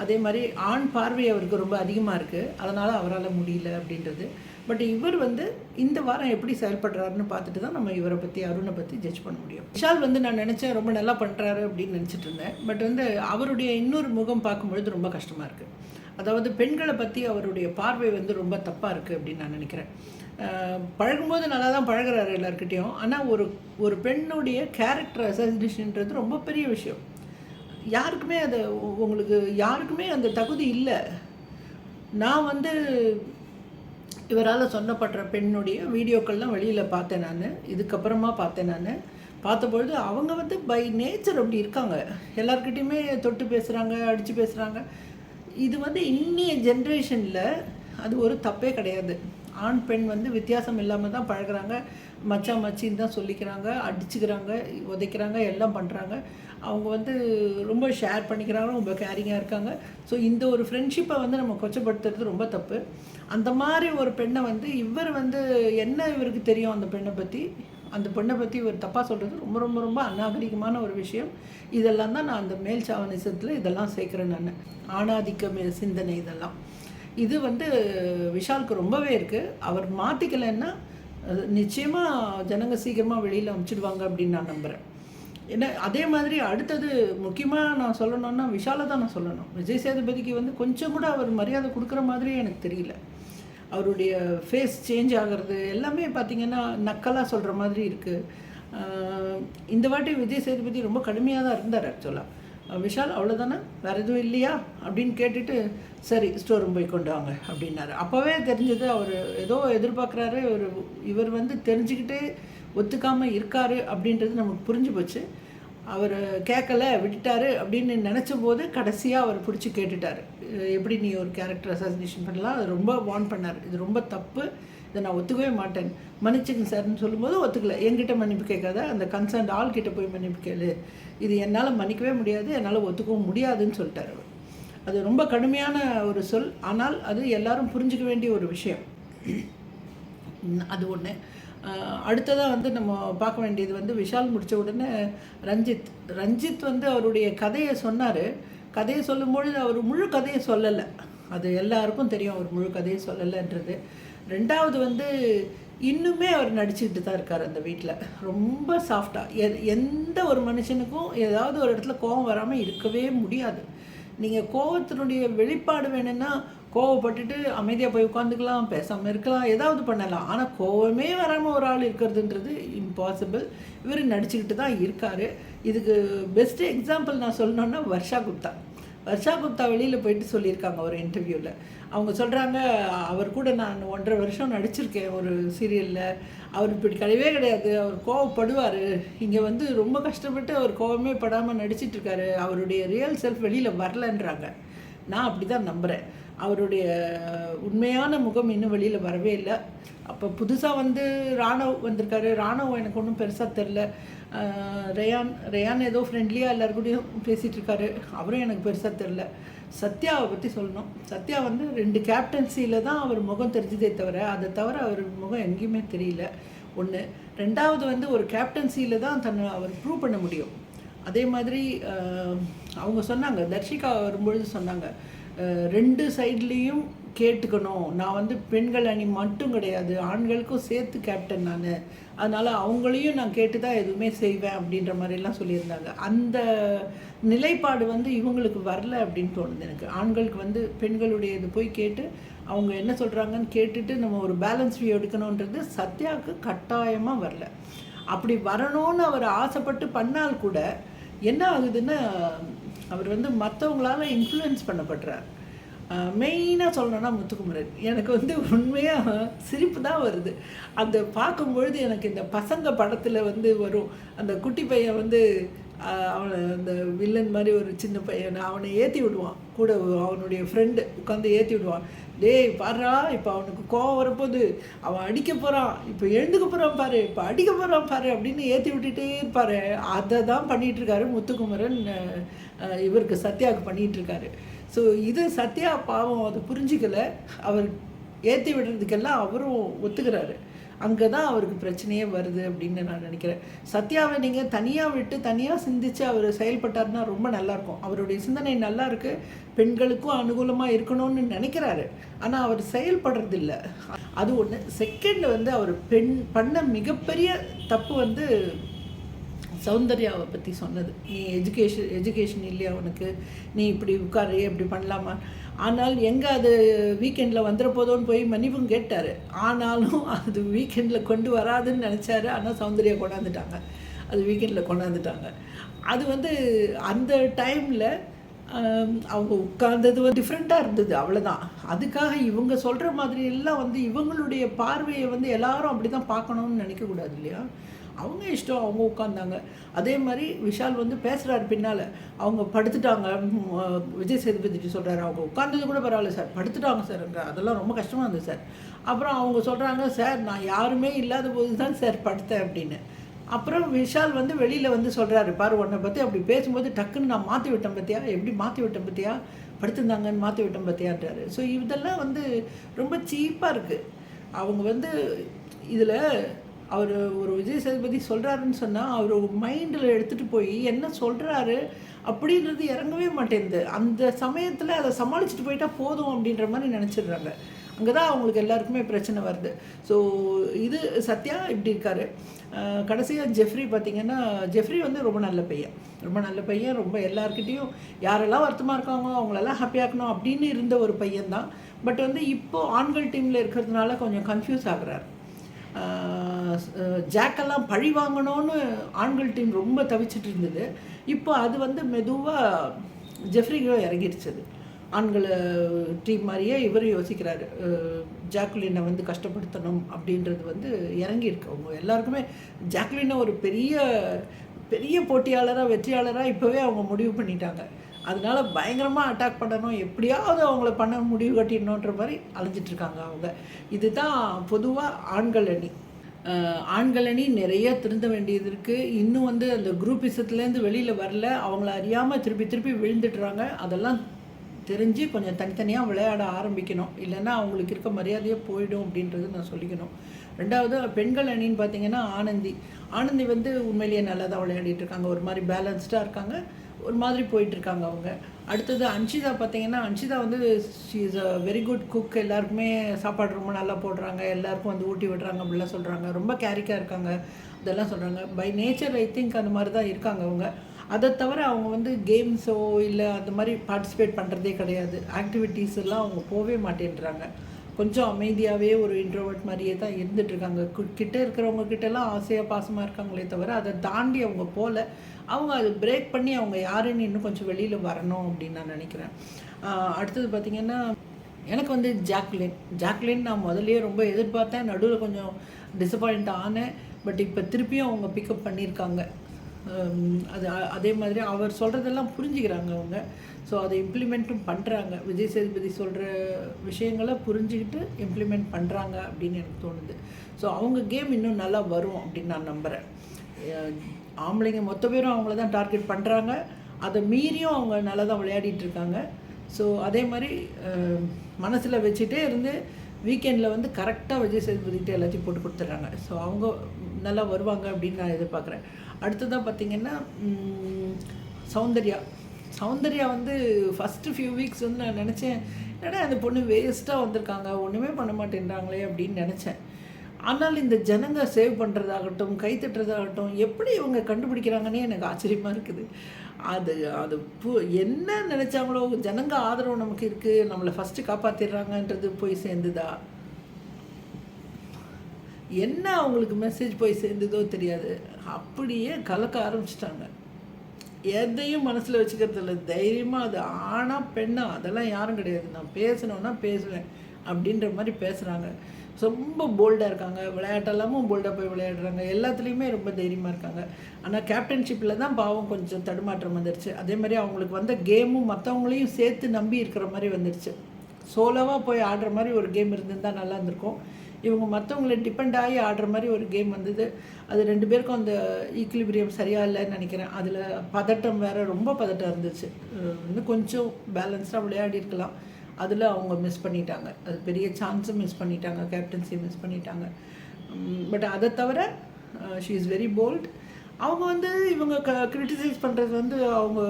அதே மாதிரி ஆண் பார்வை அவருக்கு ரொம்ப அதிகமாக இருக்குது அதனால் அவரால் முடியல அப்படின்றது. பட் இவர் வந்து இந்த வாரம் எப்படி செயல்படுறாருன்னு பார்த்துட்டு தான் நம்ம இவரை பற்றி அருணை பற்றி ஜட்ஜ் பண்ண முடியும். விஷால் வந்து நான் நினச்சேன் ரொம்ப நல்லா பண்ணுறாரு அப்படின்னு நினச்சிட்டு இருந்தேன். பட் வந்து அவருடைய இன்னொரு முகம் பார்க்கும்பொழுது ரொம்ப கஷ்டமாக இருக்குது அதாவது பெண்களை பற்றி அவருடைய பார்வை வந்து ரொம்ப தப்பாக இருக்குது அப்படின்னு நான் நினைக்கிறேன். பழகும்போது நல்லா தான் பழகுறாரு எல்லாருக்கிட்டேயும் ஆனால் ஒரு ஒரு பெண்ணுடைய கேரக்டர் அசசினேஷன்ன்றது ரொம்ப பெரிய விஷயம். யாருக்குமே அது உங்களுக்கு யாருக்குமே அந்த தகுதி இல்லை. நான் வந்து இவரால் சொன்னப்படுற பெண்ணுடைய வீடியோக்கள்லாம் வெளியில் பார்த்தேன் நான். இதுக்கப்புறமா பார்த்தேன் நான். பார்த்தபொழுது அவங்க வந்து பை நேச்சர் அப்படி இருக்காங்க. எல்லாருக்கிட்டையுமே தொட்டு பேசுகிறாங்க அடித்து பேசுகிறாங்க இது வந்து இன்னைய ஜென்ரேஷனில் அது ஒரு தப்பே கிடையாது. ஆண் பெண் வந்து வித்தியாசம் இல்லாமல் தான் பழகுறாங்க. மச்சான் மச்சின்னு தான் சொல்லிக்கிறாங்க. அடிச்சுக்கிறாங்க உதைக்கிறாங்க எல்லாம் பண்ணுறாங்க அவங்க வந்து ரொம்ப ஷேர் பண்ணிக்கிறாங்க ரொம்ப கேரிங்காக இருக்காங்க. ஸோ இந்த ஒரு ஃப்ரெண்ட்ஷிப்பை வந்து நம்ம கொச்சப்படுத்துறது ரொம்ப தப்பு. அந்த மாதிரி ஒரு பெண்ணை வந்து இவர் வந்து என்ன இவருக்கு தெரியும் அந்த பெண்ணை பற்றி அந்த பெண்ணை பற்றி இவர் தப்பாக சொல்கிறது ரொம்ப ரொம்ப ரொம்ப அநாகரிகமான ஒரு விஷயம். இதெல்லாம் தான் நான் அந்த மேல் சாவனிசத்தில் இதெல்லாம் சேர்க்குறேன் நான். ஆணாதிக்க சிந்தனை இதெல்லாம். இது வந்து விஷாலுக்கு ரொம்பவே இருக்குது அவர் மாற்றிக்கலைன்னா நிச்சயமாக ஜனங்க சீக்கிரமாக வெளியில் அமுச்சிடுவாங்க அப்படின்னு நான் நம்புகிறேன் ஏன்னா அதே மாதிரி அடுத்தது முக்கியமாக நான் சொல்லணும்னா விஷாலை தான் நான் சொல்லணும். விஜய் சேதுபதிக்கு வந்து கொஞ்சம் கூட அவர் மரியாதை கொடுக்குற மாதிரியே எனக்கு தெரியல. அவருடைய ஃபேஸ் சேஞ்ச் ஆகிறது எல்லாமே பார்த்தீங்கன்னா நக்கலாக சொல்கிற மாதிரி இருக்குது இந்த வாட்டி விஜய் சேதுபதி ரொம்ப கடுமையாக தான் இருந்தார் ஆக்சுவலாக விஷால் அவ்வளோதானே வேறு எதுவும் இல்லையா? அப்படின்னு கேட்டுட்டு சரி ஸ்டோர் ரூம் போய் கொண்டு வாங்க அப்படின்னாரு. அப்போவே தெரிஞ்சது அவர் ஏதோ எதிர்பார்க்குறாரு ஒரு இவர் வந்து தெரிஞ்சுக்கிட்டு ஒத்துக்காமல் இருக்காரு அப்படின்றது நமக்கு புரிஞ்சு போச்சு. அவர் கேட்கல விட்டுட்டாரு அப்படின்னு நினச்ச போது கடைசியாக அவர் பிடிச்சி கேட்டுட்டார். எப்படி நீ ஒரு கேரக்டர் அசாசினேஷன் பண்ணலாம்? அது ரொம்ப வார்ன் பண்ணார். இது ரொம்ப தப்பு. இதை நான் ஒத்துக்கவே மாட்டேன். மன்னிச்சுங்க சார்னு சொல்லும்போது ஒத்துக்கல. என்கிட்ட மன்னிப்பு கேட்காத. அந்த கன்சர்ன்ட் ஆள் கிட்ட போய் மன்னிப்பு கேளு. இது என்னால் மன்னிக்கவே முடியாது என்னால் ஒத்துக்கவும் முடியாதுன்னு சொல்லிட்டார் அவர். அது ரொம்ப கடுமையான ஒரு சொல். ஆனால் அது எல்லாரும் புரிஞ்சுக்க வேண்டிய ஒரு விஷயம். அது ஒன்று அடுத்ததாக வந்து நம்ம பார்க்க வேண்டியது வந்து விஷால் முடித்த உடனே ரஞ்சித். ரஞ்சித் வந்து அவருடைய கதையை சொன்னார். கதையை சொல்லும்பொழுது அவர் முழு கதையை சொல்லலை. அது எல்லாருக்கும் தெரியும் அவர் முழு கதையை சொல்லலைன்றது. ரெண்டாவது வந்து இன்னுமே அவர் நடிச்சுக்கிட்டு தான் இருக்கார் அந்த வீட்டில் ரொம்ப சாஃப்டாக எ எந்த ஒரு மனுஷனுக்கும் ஏதாவது ஒரு இடத்துல கோபம் வராமல் இருக்கவே முடியாது. நீங்கள் கோவத்தினுடைய வெளிப்பாடு வேணும்னா கோவப்பட்டுட்டு அமைதியாக போய் உட்காந்துக்கலாம் பேசாமல் இருக்கலாம் ஏதாவது பண்ணலாம். ஆனால் கோவமே வராமல் ஒரு ஆள் இருக்கிறதுன்றது இம்பாசிபிள் இவர் நடிச்சுக்கிட்டு தான் இருக்கார். இதுக்கு பெஸ்ட்டு எக்ஸாம்பிள் நான் சொல்லணுன்னா வர்ஷா குப்தா. வர்ஷா குப்தா வெளியில் போயிட்டு சொல்லியிருக்காங்க ஒரு இன்டர்வியூவில் அவங்க சொல்கிறாங்க அவர் கூட நான் ஒன்றரை வருஷம் நடிச்சிருக்கேன் ஒரு சீரியலில் அவர் இப்படி கிடையவே கிடையாது. அவர் கோவப்படுவார். இங்கே வந்து ரொம்ப கஷ்டப்பட்டு அவர் கோவமே படாமல் நடிச்சிட்ருக்காரு. அவருடைய ரியல் செல்ஃப் வெளியில் வரலன்றாங்க. நான் அப்படி தான் நம்புகிறேன் அவருடைய உண்மையான முகம் இன்னும் வெளியில் வரவே இல்லை. அப்போ புதுசாக வந்து ராணவ் வந்திருக்காரு. ராணவ் எனக்கு ஒன்றும் பெருசாக தெரில ரேயான் ரேயான் ஏதோ ஃப்ரெண்ட்லியாக எல்லாருக்கூடையும் பேசிகிட்டு இருக்காரு அவரும் எனக்கு பெருசாக தெரில சத்யாவை பற்றி சொல்லணும். சத்யா வந்து ரெண்டு கேப்டன்சியில் தான் அவர் முகம் தெரிஞ்சதே தவிர அதை தவிர அவர் முகம் எங்கேயுமே தெரியல. ஒன்று ரெண்டாவது வந்து ஒரு கேப்டன்சியில் தான் தன்னை அவர் ப்ரூவ் பண்ண முடியும். அதே மாதிரி அவங்க சொன்னாங்க தர்ஷிகா வரும்பொழுது சொன்னாங்க ரெண்டு சைட்லேயும் கேட்டுக்கணும். நான் வந்து பெண்கள் அணி மட்டும் கிடையாது ஆண்களுக்கும் சேர்த்து கேப்டன் நான். அதனால் அவங்களையும் நான் கேட்டு தான் எதுவுமே செய்வேன் அப்படின்ற மாதிரிலாம் சொல்லியிருந்தாங்க. அந்த நிலைப்பாடு வந்து இவங்களுக்கு வரல அப்படின்னு தோணுது எனக்கு. ஆண்களுக்கு வந்து பெண்களுடைய இது போய் கேட்டு அவங்க என்ன சொல்கிறாங்கன்னு கேட்டுட்டு நம்ம ஒரு பேலன்ஸ் வியூ எடுக்கணுன்றது சத்யாவுக்கு கட்டாயமாக வரல. அப்படி வரணும்னு அவர் ஆசைப்பட்டு பண்ணால் கூட என்ன ஆகுதுன்னா அவர் வந்து மற்றவங்களால இன்ஃப்ளூயன்ஸ் பண்ணப்படுறார். மெயினாக சொல்லணும்னா முத்துக்குமரன். எனக்கு வந்து உண்மையாக சிரிப்பு தான் வருது. அந்த பார்க்கும்பொழுது எனக்கு இந்த பசங்க படத்தில் வந்து வரும். அந்த குட்டி பையன் வந்து அவனை அந்த வில்லன் மாதிரி ஒரு சின்ன பையன் அவனை ஏற்றி விடுவான். கூட அவனுடைய ஃப்ரெண்டு உட்காந்து ஏற்றி விடுவான். டேய் பாருடா இப்போ அவனுக்கு கோவம் வரப்போகுது. அவன் அடிக்க போகிறான் இப்போ எழுந்துக்க போகிறான் பாரு. இப்போ அடிக்க போகிறான் பாரு அப்படின்னு ஏற்றி விட்டுட்டே இருப்பாரு. அதை தான் பண்ணிகிட்ருக்காரு முத்துக்குமரன். இவருக்கு சத்யாவுக்கு பண்ணிகிட்ருக்காரு இருக்காரு. ஸோ இது சத்யா பாவம் அதை புரிஞ்சிக்கலை. அவர் ஏற்றி விடுறதுக்கெல்லாம் அவரும் ஒத்துக்கிறாரு. அங்கே தான் அவருக்கு பிரச்சனையே வருது அப்படின்னு நான் நினைக்கிறேன். சத்யாவை நீங்கள் தனியாக விட்டு தனியாக சிந்திச்சு அவர் செயல்பட்டாருன்னா ரொம்ப நல்லாயிருக்கும். அவருடைய சிந்தனை நல்லா இருக்கு பெண்களுக்கும் அனுகூலமாக இருக்கணும்னு நினைக்கிறாரு. ஆனால் அவர் செயல்படுறதில்ல. அது ஒன்று செகண்ட் வந்து அவர் பெண் பண்ண மிகப்பெரிய தப்பு வந்து சௌந்தர்யாவை பற்றி சொன்னது. நீ எஜுகேஷன் எஜுகேஷன் இல்லையா உனக்கு? நீ இப்படி உட்காரு இப்படி பண்ணலாமா? ஆனால் எங்கே அது வீக்கெண்டில் வந்துட போதோன்னு போய் மன்னிப்பும் கேட்டார். ஆனாலும் அது வீக்கெண்டில் கொண்டு வராதுன்னு நினச்சாரு. ஆனால் சௌந்தர்யா கொண்டாந்துட்டாங்க. அது வீக்கெண்டில் கொண்டாந்துட்டாங்க. அது வந்து அந்த டைமில் அவங்க உட்கார்ந்தது வந்து டிஃப்ரெண்ட்டாக இருந்தது. அவ்வளோதான் அதுக்காக இவங்க சொல்கிற மாதிரி எல்லாம் வந்து இவங்களுடைய பார்வையை வந்து எல்லாரும் அப்படி தான் பார்க்கணும்னு நினைக்கக்கூடாது இல்லையா? அவங்க இஷ்டம் அவங்க உட்காந்தாங்க அதே மாதிரி விஷால் வந்து பேசுகிறாரு பின்னால். அவங்க படுத்துட்டாங்க. விஜய் சேதுபதி சொல்கிறாரு அவங்க உட்காந்தது கூட பரவாயில்ல சார். படுத்துட்டாங்க சார் அங்க. அதெல்லாம் ரொம்ப கஷ்டமாக இருந்தது சார். அப்புறம் அவங்க சொல்கிறாங்க சார் நான் யாருமே இல்லாத போது தான் சார் படுத்தேன் அப்படின்னு. அப்புறம் விஷால் வந்து வெளியில் வந்து சொல்கிறாரு பாரு உன்னை பற்றி அப்படி பேசும்போது டக்குன்னு நான் மாற்றி விட்டேன் பார்த்தியா எப்படி மாற்றி விட்டேன் பார்த்தியா படுத்திருந்தாங்கன்னு மாற்றி விட்டேன் பார்த்தியான்றாரு ஸோ இதெல்லாம் வந்து ரொம்ப சீப்பாக இருக்குது அவங்க வந்து இதில் அவர் ஒரு விஜய் சேதுபதி சொல்கிறாருன்னு சொன்னால் அவர் மைண்டில் எடுத்துகிட்டு போய் என்ன சொல்கிறாரு அப்படின்றது இறங்கவே மாட்டேங்குது. அந்த சமயத்தில் அதை சமாளிச்சுட்டு போயிட்டா போதும் அப்படின்ற மாதிரி நினச்சிடுறாங்க. அங்கே தான் அவங்களுக்கு எல்லாருக்குமே பிரச்சனை வருது. ஸோ இது சத்யா இப்படி இருக்காரு. கடைசியாக ஜெஃப்ரி பார்த்தீங்கன்னா ஜெஃப்ரி வந்து ரொம்ப நல்ல பையன். ரொம்ப நல்ல பையன் ரொம்ப எல்லாருக்கிட்டேயும் யாரெல்லாம் வருத்தமாக இருக்காங்களோ அவங்களெல்லாம் ஹாப்பியாக்கணும் அப்படின்னு இருந்த ஒரு பையன் தான் பட் வந்து இப்போது ஆண்கள் டீமில் இருக்கிறதுனால கொஞ்சம் கன்ஃபியூஸ் ஆகுறாரு. ஜாக்கெல்லாம் பழி வாங்கணும்னு ஆண்கள் டீம் ரொம்ப தவிச்சிட்டு இருந்தது. இப்போ அது வந்து மெதுவாக ஜெஃப்ரிகளும் இறங்கிடுச்சது அது. ஆண்கள் டீம் மாதிரியே இவர் யோசிக்கிறார். ஜாக்குலினை வந்து கஷ்டப்படுத்தணும் அப்படின்றது வந்து இறங்கியிருக்கு. அவங்க எல்லாருக்குமே ஜாக்குலினை ஒரு பெரிய பெரிய போட்டியாளராக வெற்றியாளராக இப்போவே அவங்க முடிவு பண்ணிட்டாங்க. அதனால பயங்கரமாக அட்டாக் பண்ணணும். எப்படியாவது அவங்கள பண்ண முடிவு கட்டிடணுன்ற மாதிரி அலைஞ்சிட்ருக்காங்க அவங்க. இதுதான் பொதுவாக ஆண்கள் அணி. ஆண்களணி ஆண்கள் அணி நிறைய திருந்த வேண்டியது இருக்குது இன்னும் வந்து அந்த குரூப்பிசத்துலேருந்து வெளியில் வரல. அவங்கள அறியாமல் திருப்பி திருப்பி விழுந்துடுறாங்க. அதெல்லாம் தெரிஞ்சு கொஞ்சம் தனித்தனியாக விளையாட ஆரம்பிக்கணும். இல்லைன்னா அவங்களுக்கு இருக்க மரியாதையே போயிடும் அப்படின்றது நான் சொல்லிக்கணும். ரெண்டாவது பெண்கள் அணின்னு பார்த்தீங்கன்னா ஆனந்தி. ஆனந்தி வந்து உண்மையிலேயே நல்லா தான் விளையாடிட்டு இருக்காங்க. ஒரு மாதிரி பேலன்ஸ்டாக இருக்காங்க. ஒரு மாதிரி போயிட்டுருக்காங்க அவங்க. அடுத்தது அன்ஷிதா பார்த்தீங்கன்னா அன்ஷிதா வந்து she is a very good cook எல்லாருக்குமே சாப்பாடு ரொம்ப நல்லா போடுறாங்க. எல்லாருக்கும் வந்து ஊட்டி விடுறாங்க அப்படிலாம் சொல்கிறாங்க ரொம்ப கேரிக்காக இருக்காங்க. இதெல்லாம் சொல்கிறாங்க பை நேச்சர் ஐ திங்க் அந்த மாதிரி தான் இருக்காங்க அவங்க. அதை தவிர அவங்க வந்து கேம்ஸோ இல்லை அந்த மாதிரி பார்ட்டிசிபேட் பண்ணுறதே கிடையாது. ஆக்டிவிட்டீஸ் எல்லாம் அவங்க போகவே மாட்டேன்றாங்க. கொஞ்சம் அமைதியாகவே ஒரு இன்ட்ரோவர்ட் மாதிரியே தான் இருந்துகிட்ருக்காங்க கிட்ட இருக்கிறவங்க கிட்டலாம் ஆசையாக பாசமாக இருக்காங்களே தவிர அதை தாண்டி அவங்க போகல அவங்க அதை பிரேக் பண்ணி அவங்க யாருன்னு இன்னும் கொஞ்சம் வெளியில் வரணும் அப்படின்னு நான் நினைக்கிறேன். அடுத்தது பார்த்திங்கன்னா எனக்கு வந்து ஜாக்லின் ஜாக்லின் நான் முதல்லையே ரொம்ப எதிர்பார்த்தேன். நடுவில் கொஞ்சம் டிசப்பாயிண்ட் ஆனேன். பட் இப்போ திருப்பியும் அவங்க பிக்கப் பண்ணியிருக்காங்க. அது அதே மாதிரி அவர் சொல்கிறதெல்லாம் புரிஞ்சுக்கிறாங்க அவங்க. ஸோ அதை இம்ப்ளிமெண்ட்டும் பண்ணுறாங்க விஜய் சேதுபதி சொல்கிற விஷயங்களை புரிஞ்சுக்கிட்டு இம்ப்ளிமெண்ட் பண்ணுறாங்க அப்படின்னு எனக்கு தோணுது. ஸோ அவங்க கேம் இன்னும் நல்லா வரும் அப்படின்னு நான் நம்புகிறேன் ஆம்பளைங்க மொத்த பேரும் அவங்கள தான் டார்கெட் பண்ணுறாங்க அதை மீறியும் அவங்க நல்லா தான் விளையாடிட்டு இருக்காங்க. ஸோ அதே மாதிரி மனசில் வச்சுட்டே இருந்து வீக்கெண்டில் வந்து கரெக்டாக விஜய் சேதுபதிக்கிட்ட எல்லாத்தையும் போட்டு கொடுத்துட்றாங்க. ஸோ அவங்க நல்லா வருவாங்க அப்படின்னு நான் எதிர்பார்க்குறேன். அடுத்ததாக பார்த்தீங்கன்னா சௌந்தர்யா. சௌந்தர்யா வந்து ஃபஸ்ட்டு ஃபியூ வீக்ஸ் வந்து நான் நினச்சேன் என்னடா அந்த பொண்ணு வேஸ்ட்டாக வந்திருக்காங்க ஒன்றுமே பண்ண மாட்டேன்றாங்களே அப்படின்னு நினச்சேன். ஆனால் இந்த ஜனங்க சேவ் பண்ணுறதாகட்டும் கை தட்டுறதாகட்டும் எப்படி இவங்க கண்டுபிடிக்கிறாங்கன்னே எனக்கு ஆச்சரியமாக இருக்குது. அது அது பு என்ன நினச்சாங்களோ ஜனங்க ஆதரவு நமக்கு இருக்குது நம்மளை ஃபஸ்ட்டு காப்பாற்றிடுறாங்கன்றது போய் சேர்ந்துதா? என்ன அவங்களுக்கு மெசேஜ் போய் சேர்ந்ததோ தெரியாது. அப்படியே கலக்க ஆரம்பிச்சிட்டாங்க. எதையும் மனசில் வச்சுக்கிறது இல்லை. தைரியமாக அது ஆணா பெண்ணா அதெல்லாம் யாரும் கிடையாது. நான் பேசணுன்னா பேசுவேன் அப்படின்ற மாதிரி பேசுகிறாங்க ரொம்ப போல்டாக இருக்காங்க. விளையாட்டெல்லாமும் போல்டாக போய் விளையாடுறாங்க. எல்லாத்துலேயுமே ரொம்ப தைரியமாக இருக்காங்க. ஆனால் கேப்டன்ஷிப்பில் தான் பாவம் கொஞ்சம் தடுமாற்றம் வந்துருச்சு. அதே மாதிரி அவங்களுக்கு வந்த கேமும் மற்றவங்களையும் சேர்த்து நம்பி இருக்கிற மாதிரி வந்துருச்சு. சோலோவாக போய் ஆடுற மாதிரி ஒரு கேம் இருந்திருந்தா நல்லா இருந்திருக்கும். இவங்க மற்றவங்களை டிபெண்ட் ஆகி ஆடுற மாதிரி ஒரு கேம் வந்தது. அது ரெண்டு பேருக்கும் அந்த ஈக்குலிபிரியம் சரியா இல்லைன்னு நினைக்கிறேன். அதில் பதட்டம் வேற ரொம்ப பதட்டம் இருந்துச்சு. இன்னும் கொஞ்சம் பேலன்ஸ்டாக விளையாடி இருக்கலாம். அதில் அவங்க மிஸ் பண்ணிட்டாங்க. அது பெரிய சான்ஸும் மிஸ் பண்ணிட்டாங்க. கேப்டன்சி மிஸ் பண்ணிட்டாங்க. பட் அதை தவிர ஷீ இஸ் வெரி போல்ட் அவங்க வந்து இவங்க க கிரிட்டிசைஸ் பண்ணுறது வந்து அவங்க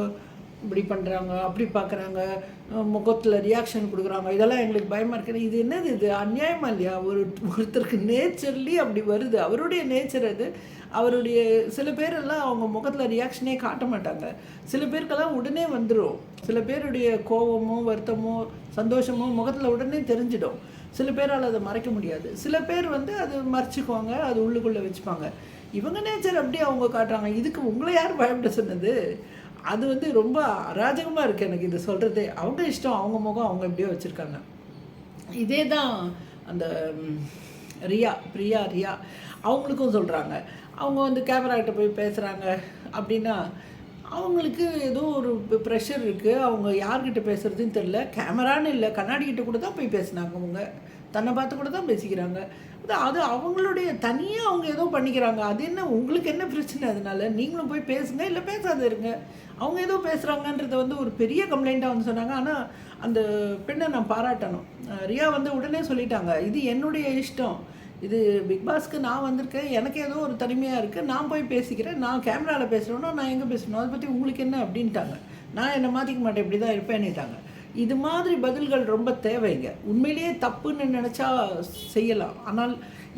இப்படி பண்ணுறாங்க அப்படி பார்க்குறாங்க முகத்தில் ரியாக்ஷன் கொடுக்குறாங்க. இதெல்லாம் எங்களுக்கு பயமாக இருக்குது இது என்னது இது? அநியாயமா இல்லையா? ஒரு ஒருத்தருக்கு நேச்சர்லி அப்படி வருது. அவருடைய நேச்சர் அது. அவருடைய சில பேரெல்லாம் அவங்க முகத்தில் ரியாக்ஷனே காட்ட மாட்டாங்க. சில பேருக்கெல்லாம் உடனே வந்துடும் சில பேருடைய கோபமோ வருத்தமோ சந்தோஷமோ முகத்தில் உடனே தெரிஞ்சிடும். சில பேரால் அதை மறைக்க முடியாது. சில பேர் வந்து அது மறைச்சிக்குவாங்க அது உள்ளுக்குள்ளே வச்சுப்பாங்க. இவங்க நேச்சர் அப்படி அவங்க காட்டுறாங்க. இதுக்கு உங்களை யார் பயப்பட சொன்னது? அது வந்து ரொம்ப அராஜகமாக இருக்குது எனக்கு இது சொல்கிறதே அவங்க இஷ்டம் அவங்க முகம் அவங்க எப்படியோ வச்சுருக்காங்க. இதே தான் அந்த ரியா பிரியா ரியா அவங்களுக்கும் சொல்கிறாங்க அவங்க வந்து கேமராக்கிட்ட போய் பேசுகிறாங்க அப்படின்னா அவங்களுக்கு ஏதோ ஒரு ப்ரெஷர் இருக்குது அவங்க யார்கிட்ட பேசுகிறதுன்னு தெரில கேமரான்னு இல்லை கண்ணாடிக்கிட்ட கூட தான் போய் பேசுனாங்க அவங்க தன்னை பார்த்து கூட தான் பேசிக்கிறாங்க. அது அவங்களுடைய தனியாக அவங்க ஏதோ பண்ணிக்கிறாங்க. அது என்ன உங்களுக்கு என்ன பிரச்சனை அதனால? நீங்களும் போய் பேசுங்க இல்லை பேசாத இருங்க. அவங்க ஏதோ பேசுகிறாங்கன்றத வந்து ஒரு பெரிய கம்ப்ளைண்ட்டாக வந்து சொன்னாங்க. ஆனால் அந்த பெண்ணை நான் பாராட்டணும். ரியா வந்து உடனே சொல்லிட்டாங்க இது என்னுடைய இஷ்டம். இது பிக் பாஸ்க்கு நான் வந்திருக்கேன். எனக்கு ஏதோ ஒரு தனிமையாக இருக்குது நான் போய் பேசிக்கிறேன். நான் கேமராவில் பேசுகிறேன்னா நான் எங்கே பேசணும்? அதை பற்றி உங்களுக்கு என்ன? அப்படின்ட்டாங்க. நான் என்னை மாற்றிக்க மாட்டேன். இப்படி தான் இருப்பேன்னுட்டாங்க. இது மாதிரி பதில்கள் ரொம்ப தேவைங்க. உண்மையிலேயே தப்புன்னு நினச்சா செய்யலாம். ஆனால்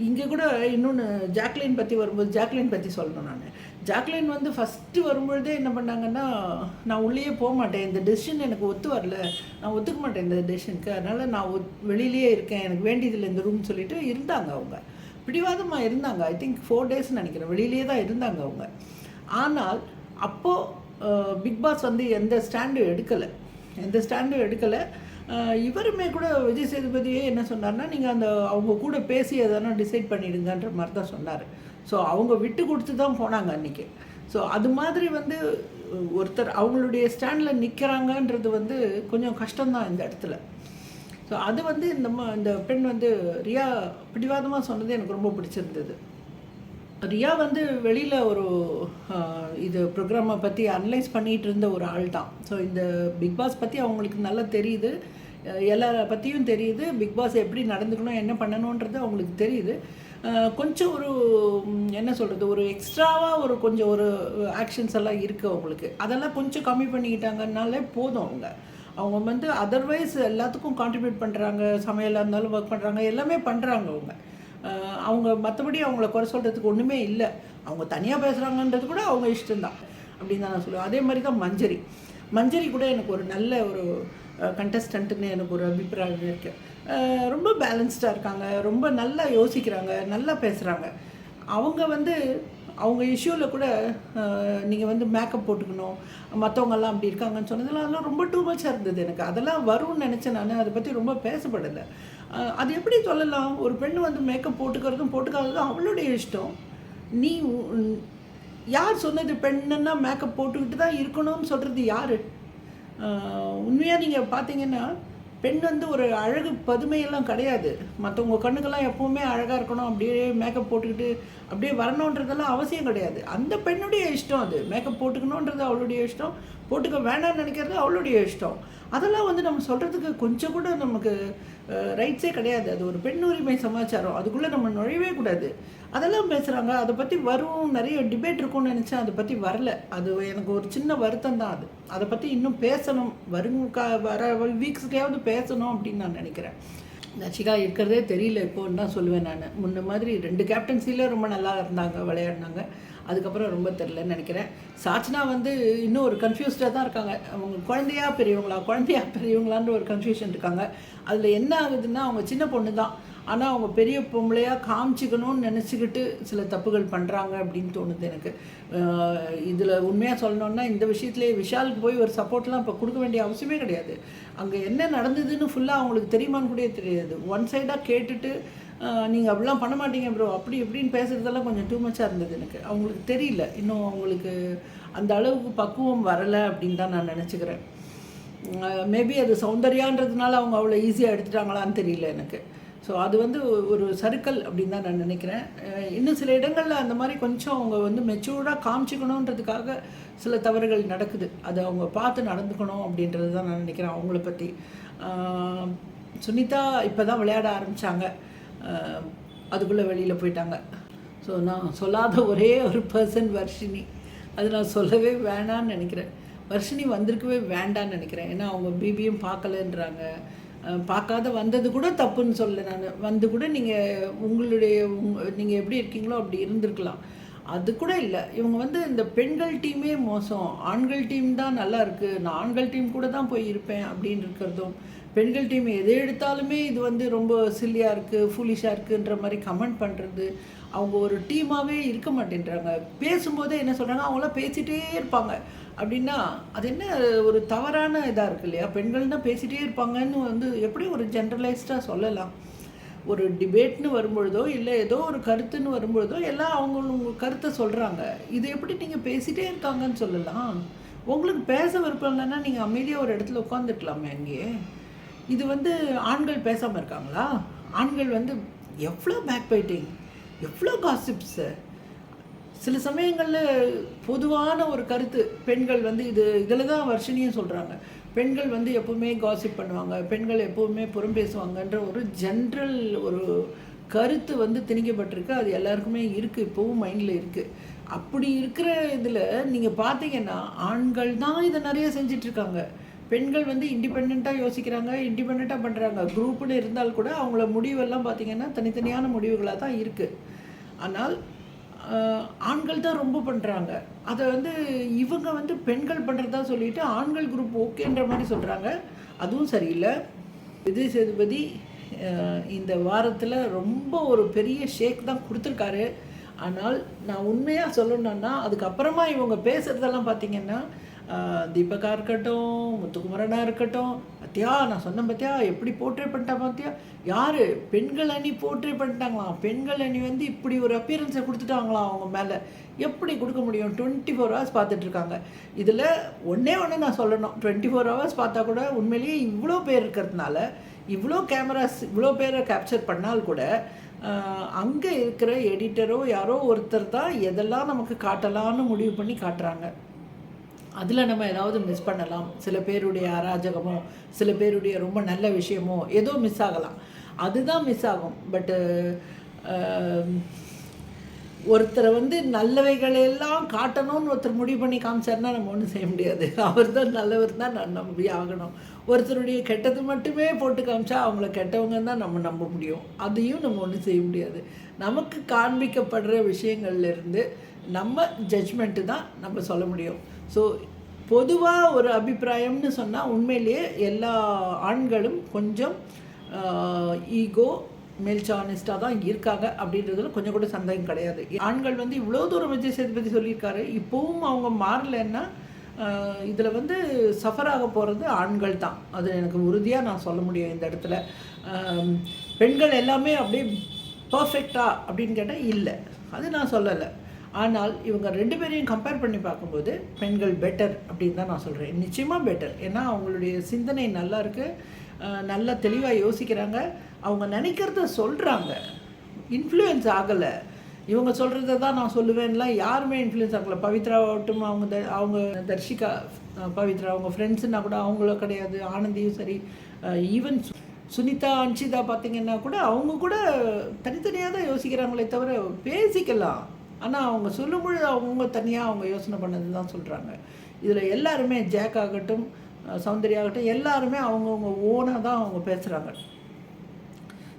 இங்கே கூட இன்னொன்று ஜாக்லின் பற்றி வரும்போது ஜாக்லின் பற்றி சொல்லணும் நான். ஜாக்லின் வந்து ஃபஸ்ட்டு வரும்பொழுதே என்ன பண்ணாங்கன்னா நான் உள்ளேயே போக மாட்டேன். இந்த டெசிஷன் எனக்கு ஒத்து வரல. நான் ஒத்துக்க மாட்டேன் இந்த டெசிஷனுக்கு அதனால் நான் ஒத் வெளியிலேயே இருக்கேன். எனக்கு வேண்டியதில்லை இந்த ரூம் சொல்லிட்டு இருந்தாங்க அவங்க. பிடிவாதமாக இருந்தாங்க. ஐ திங்க் ஃபோர் டேஸ் நினைக்கிறேன். வெளியிலேயே தான் இருந்தாங்க அவங்க. ஆனால் அப்போது பிக் பாஸ் வந்து எந்த ஸ்டாண்டும் எடுக்கலை. எந்த ஸ்டாண்டும் எடுக்கலை. இவருமே கூட விஜய் சேதுபதியே என்ன சொன்னார்னா நீங்கள் அந்த அவங்க கூட பேசி எதனா டிசைட் பண்ணிடுங்கன்ற மாதிரி தான் சொன்னார். ஸோ அவங்க விட்டு கொடுத்து தான் போனாங்க அன்றைக்கி ஸோ அது மாதிரி வந்து ஒருத்தர் அவங்களுடைய ஸ்டாண்டில் நிற்கிறாங்கன்றது வந்து கொஞ்சம் கஷ்டம்தான் இந்த இடத்துல. ஸோ அது வந்து இந்த இந்த பெண் வந்து ரியா பிடிவாதமாக சொன்னது எனக்கு ரொம்ப பிடிச்சிருந்தது. ரியா வந்து வெளியில் ஒரு இது ப்ரோக்ராமை பற்றி அனலைஸ் பண்ணிகிட்டு இருந்த ஒரு ஆள் தான். ஸோ இந்த பிக் பாஸ் பற்றி அவங்களுக்கு நல்லா தெரியுது. எல்லா பற்றியும் தெரியுது. பிக் பாஸ் எப்படி நடந்துக்கணும் என்ன பண்ணணுன்றது அவங்களுக்கு தெரியுது. கொஞ்சம் ஒரு என்ன சொல்கிறது ஒரு எக்ஸ்ட்ராவாக ஒரு கொஞ்சம் ஒரு ஆக்ஷன்ஸ் எல்லாம் இருக்குது அவங்களுக்கு. அதெல்லாம் கொஞ்சம் கம்மி பண்ணிக்கிட்டாங்கனாலே போதும் அவங்க. அவங்க வந்து அதர்வைஸ் எல்லாத்துக்கும் கான்ட்ரிபியூட் பண்ணுறாங்க சமையலாக இருந்தாலும் ஒர்க் பண்ணுறாங்க எல்லாமே பண்ணுறாங்க அவங்க. அவங்க மற்றபடி அவங்கள குறை சொல்கிறதுக்கு ஒன்றுமே இல்லை. அவங்க தனியாக பேசுகிறாங்கன்றது கூட அவங்க இஷ்டம்தான். அப்படின்னு தான் நான் சொல்லுவேன். அதே மாதிரி தான் மஞ்சரி. மஞ்சரி கூட எனக்கு ஒரு நல்ல ஒரு கண்டஸ்டன்ட்டுன்னு எனக்கு ஒரு அபிப்பிராயம் இருக்குது ரொம்ப பேலன்ஸ்டாக இருக்காங்க. ரொம்ப நல்லா யோசிக்கிறாங்க. நல்லா பேசுகிறாங்க அவங்க வந்து அவங்க இஷ்யூவில் கூட நீங்கள் வந்து மேக்கப் போட்டுக்கணும். மற்றவங்கெல்லாம் அப்படி இருக்காங்கன்னு சொன்னதெல்லாம் அதெல்லாம் ரொம்ப டூ மச்சாக இருந்தது எனக்கு. அதெல்லாம் வரும்னு நினச்சேன் நான். அதை பற்றி ரொம்ப பேசப்படலை. அது எப்படி சொல்லலாம்? ஒரு பெண் வந்து மேக்கப் போட்டுக்கிறதும் போட்டுக்காததும் அவளுடைய இஷ்டம். நீ யார் சொன்னது பெண்ணுன்னா மேக்கப் போட்டுக்கிட்டு தான் இருக்கணும்னு சொல்கிறது யார்? உண்மையாக நீங்கள் பார்த்தீங்கன்னா பெண் வந்து ஒரு அழகு பதுமையெல்லாம் கிடையாது. மற்றவங்க கண்ணுக்கெல்லாம் எப்போவுமே அழகாக இருக்கணும் அப்படியே மேக்கப் போட்டுக்கிட்டு அப்படியே வரணுன்றதெல்லாம் அவசியம் கிடையாது. அந்த பெண்ணுடைய இஷ்டம் அது. மேக்கப் போட்டுக்கணுன்றது அவளுடைய இஷ்டம். போட்டுக்க வேணாம்னு நினைக்கிறது அவளுடைய இஷ்டம். அதெல்லாம் வந்து நம்ம சொல்கிறதுக்கு கொஞ்சம் கூட நமக்கு ரைட்ஸே கிடையாது. அது ஒரு பெண் உரிமை சமாச்சாரம். அதுக்குள்ளே நம்ம நுழையவே கூடாது. அதெல்லாம் பேசுகிறாங்க அதை பற்றி வரும் நிறைய டிபேட் இருக்கும்னு நினச்சேன். அதை பற்றி வரல. அது எனக்கு ஒரு சின்ன வருத்தம் தான் அது. அதை பற்றி இன்னும் பேசணும். வரும் கா வர வீக்ஸ்லேயாவது பேசணும் அப்படின்னு நான் நினைக்கிறேன். நச்சிகா இருக்கிறதே தெரியல இப்போன்னு தான் சொல்லுவேன் நான். முன்ன மாதிரி ரெண்டு கேப்டன்சியில் ரொம்ப நல்லா இருந்தாங்க விளையாடினாங்க. அதுக்கப்புறம் ரொம்ப தெரிலன்னு நினைக்கிறேன். சாச்சினா வந்து இன்னும் ஒரு கன்ஃபியூஸ்டாக தான் இருக்காங்க. அவங்க குழந்தையா பெரியவங்களா? குழந்தையா பெரியவங்களான்ற ஒரு கன்ஃபியூஷன் இருக்காங்க. அதில் என்ன ஆகுதுன்னா அவங்க சின்ன பொண்ணு தான். ஆனால் அவங்க பெரிய பொம்பளையாக காமிச்சிக்கணும்னு நினச்சிக்கிட்டு சில தப்புகள் பண்ணுறாங்க அப்படின்னு தோணுது எனக்கு. இதில் உண்மையாக சொல்லணுன்னா இந்த விஷயத்துலேயே விஷாலுக்கு போய் ஒரு சப்போர்ட்லாம் இப்போ கொடுக்க வேண்டிய அவசியமே கிடையாது. அங்கே என்ன நடந்ததுன்னு ஃபுல்லாக அவங்களுக்கு தெரியுமான்னு கூட தெரியாது. ஒன் சைடாக கேட்டுட்டு நீங்கள் அப்படிலாம் பண்ண மாட்டீங்க ப்ரோ அப்படி இப்படின்னு பேசுகிறதெல்லாம் கொஞ்சம் டூ மச்சாக இருந்தது எனக்கு. அவங்களுக்கு தெரியல. இன்னும் அவங்களுக்கு அந்த அளவுக்கு பக்குவம் வரலை அப்படின்னு தான் நான் நினச்சிக்கிறேன். மேபி அது சௌந்தர்யான்றதுனால அவங்க அவ்வளோ ஈஸியாக எடுத்துட்டாங்களான்னு தெரியல எனக்கு. ஸோ அது வந்து ஒரு சர்க்கிள் அப்படின்னு தான் நான் நினைக்கிறேன். இன்னும் சில இடங்களில் அந்த மாதிரி கொஞ்சம் அவங்க வந்து மெச்சூர்டாக காமிச்சிக்கணுன்றதுக்காக சில தவறுகள் நடக்குது. அதை அவங்க பார்த்து நடந்துக்கணும் அப்படின்றது தான் நான் நினைக்கிறேன் அவங்கள பற்றி சுனிதா இப்போ தான் விளையாட ஆரம்பித்தாங்க அதுக்குள்ளே வெளியில் போயிட்டாங்க. ஸோ நான் சொல்லாத ஒரே ஒரு பர்சன் வர்ஷினி. அது நான் சொல்லவே வேணான்னு நினைக்கிறேன். வர்ஷினி வந்திருக்கவே வேண்டான்னு நினைக்கிறேன். ஏன்னா அவங்க பிபியும் பார்க்கலன்றாங்க. பார்க்காத வந்தது கூட தப்புன்னு சொல்ல நான். வந்து கூட நீங்கள் உங்களுடைய உங் நீங்கள் எப்படி இருக்கீங்களோ அப்படி இருந்திருக்கலாம். அது கூட இல்லை. இவங்க வந்து இந்த பெண்கள் டீமே மோசம். ஆண்கள் டீம் தான் நல்லா இருக்குது நான் ஆண்கள் டீம் கூட தான் போய் இருப்பேன் அப்படின்னு இருக்கிறதும் பெண்கள் டீம் எதை எடுத்தாலுமே இது வந்து ரொம்ப சில்லியாக இருக்குது ஃபூலிஷாக இருக்குன்ற மாதிரி கமெண்ட் பண்ணுறது அவங்க ஒரு டீமாகவே இருக்க மாட்டேன்றாங்க. பேசும்போதே என்ன சொல்கிறாங்க அவங்களாம் பேசிகிட்டே இருப்பாங்க. அப்படின்னா அது என்ன ஒரு தவறான இதாக இருக்கு இல்லையா? பெண்கள்னா பேசிகிட்டே இருப்பாங்கன்னு வந்து எப்படி ஒரு ஜென்ரலைஸ்டாக சொல்லலாம்? ஒரு டிபேட்னு வரும்பொழுதோ இல்லை ஏதோ ஒரு கருத்துன்னு வரும்பொழுதோ எல்லாம் அவங்க கருத்தை சொல்கிறாங்க இது எப்படி நீங்கள் பேசிகிட்டே இருக்காங்கன்னு சொல்லலாம்? உங்களுக்கு பேச விருப்பம் இல்லைன்னா நீங்கள் அமைதியாக ஒரு இடத்துல உட்காந்துருக்கலாமே அங்கேயே. இது வந்து ஆண்கள் பேசாமல் இருக்காங்களா? ஆண்கள் வந்து எவ்வளோ பேக் பைட்டிங் எவ்வளோ காசிப்ஸு சில சமயங்களில் பொதுவான ஒரு கருத்து. பெண்கள் வந்து இது இதில் தான் வர்ஷினியும் சொல்கிறாங்க பெண்கள் வந்து எப்பவுமே காசிப் பண்ணுவாங்க. பெண்கள் எப்பவுமே புறம் பேசுவாங்கன்ற ஒரு ஜென்ரல் ஒரு கருத்து வந்து திணிக்கப்பட்டிருக்கு. அது எல்லாருக்குமே இருக்குது இப்போவும் மைண்டில் இருக்குது அப்படி இருக்கிற இதில் நீங்கள் பார்த்தீங்கன்னா ஆண்கள் தான் இதை நிறைய செஞ்சிட்ருக்காங்க. பெண்கள் வந்து இண்டிபெண்ட்டாக யோசிக்கிறாங்க இண்டிபெண்ட்டாக பண்ணுறாங்க குரூப்புன்னு இருந்தால் கூட அவங்கள முடிவெல்லாம் பார்த்தீங்கன்னா தனித்தனியான முடிவுகளாக தான் இருக்குது ஆனால் ஆண்கள் தான் ரொம்ப பண்ணுறாங்க அதை வந்து இவங்க வந்து பெண்கள் பண்ணுறதா சொல்லிட்டு ஆண்கள் குரூப் ஓகேன்ற மாதிரி சொல்கிறாங்க அதுவும் சரியில்லை. விஜய் சேதுபதி இந்த வாரத்தில் ரொம்ப ஒரு பெரிய ஷேக் தான் கொடுத்துருக்காரு. ஆனால் நான் உண்மையாக சொல்லணுன்னா அதுக்கப்புறமா இவங்க பேசுகிறதெல்லாம் பார்த்தீங்கன்னா தீபகா இருக்கட்டும் முத்துக்குமரனா இருக்கட்டும் பார்த்தியா நான் சொன்னேன் பார்த்தியா எப்படி போர்ட்ரே பண்ணிட்டான் பார்த்தியா யார்? பெண்கள் அணி போர்ட்ரே பண்ணிட்டாங்களாம். பெண்கள் அணி வந்து இப்படி ஒரு அப்பியரன்ஸை கொடுத்துட்டாங்களாம் அவங்க மேலே. எப்படி கொடுக்க முடியும்? டுவெண்ட்டி ஃபோர் ஹவர்ஸ் பார்த்துட்ருக்காங்க இதில் ஒன்றே ஒன்று நான் சொல்லணும். டுவெண்ட்டி ஃபோர் ஹவர்ஸ் பார்த்தா கூட உண்மையிலேயே இவ்வளோ பேர் இருக்கிறதுனால இவ்வளோ கேமராஸ் இவ்வளோ பேரை கேப்சர் பண்ணால் கூட அங்கே இருக்கிற எடிட்டரோ யாரோ ஒருத்தர் தான் எதெல்லாம் நமக்கு காட்டலான்னு முடிவு பண்ணி காட்டுறாங்க. அதில் நம்ம ஏதாவது மிஸ் பண்ணலாம். சில பேருடைய அராஜகமோ சில பேருடைய ரொம்ப நல்ல விஷயமோ ஏதோ மிஸ் ஆகலாம். அதுதான் மிஸ் ஆகும். பட்டு ஒருத்தரை வந்து நல்லவைகளெல்லாம் காட்டணும்னு ஒருத்தர் முடிவு பண்ணி காமிச்சாருன்னா நம்ம ஒன்றும் செய்ய முடியாது. அவர் தான் நல்லவர் தான் நான் நம்பி ஆகணும். ஒருத்தருடைய கெட்டது மட்டுமே போட்டு காமிச்சா அவங்கள கெட்டவங்க தான் நம்ம நம்ப முடியும். அதையும் நம்ம ஒன்றும் செய்ய முடியாது. நமக்கு காண்பிக்கப்படுற விஷயங்கள்லேருந்து நம்ம ஜட்ஜ்மெண்ட்டு தான் நம்ம சொல்ல முடியும். ஸோ பொதுவாக ஒரு அபிப்பிராயம்னு சொன்னால் உண்மையிலேயே எல்லா ஆண்களும் கொஞ்சம் ஈகோ மெல்சானிஸ்டாக தான் இருக்காங்க அப்படின்றதுல கொஞ்சம் கூட சந்தேகம் கிடையாது. ஆண்கள் வந்து இவ்வளோ தூரம் விஜய் சேதுபதி சொல்லியிருக்காரு இப்போவும் அவங்க மாறலைன்னா இதில் வந்து சஃபர் ஆக போகிறது ஆண்கள் தான். அது எனக்கு உறுதியாக நான் சொல்ல முடியும் இந்த இடத்துல. பெண்கள் எல்லாமே அப்படியே பர்ஃபெக்டாக அப்படின்னு கேட்டால் இல்லை. அது நான் சொல்லலை. ஆனால் இவங்க ரெண்டு பேரையும் கம்பேர் பண்ணி பார்க்கும்போது பெண்கள் பெட்டர் அப்படின்னு தான் நான் சொல்கிறேன் நிச்சயமாக பெட்டர் ஏன்னா அவங்களுடைய சிந்தனை நல்லா இருக்குது நல்லா தெளிவாக யோசிக்கிறாங்க. அவங்க நினைக்கிறத சொல்கிறாங்க இன்ஃப்ளூயன்ஸ் ஆகலை. இவங்க சொல்கிறத தான் நான் சொல்லுவேன்லாம் யாருமே இன்ஃப்ளூயன்ஸ் ஆகலை. பவித்ராவாகட்டும் அவங்க த அவங்க தர்ஷிகா பவித்ரா அவங்க ஃப்ரெண்ட்ஸுன்னா கூட அவங்கள கிடையாது. ஆனந்தியும் சரி. ஈவன் சுனிதா அன்ஷிதா பார்த்தீங்கன்னா கூட அவங்க கூட தனித்தனியாக தான் யோசிக்கிறாங்களே தவிர பேசிக்கலாம். ஆனால் அவங்க சொல்லும்பொழுது அவங்க தனியாக அவங்க யோசனை பண்ணது தான் சொல்கிறாங்க இதில் எல்லாருமே ஜாக் ஆகட்டும் அஹ், சௌந்தர்யா ஆகட்டும் எல்லாருமே அவங்கவுங்க ஓனாக தான் அவங்க பேசுகிறாங்க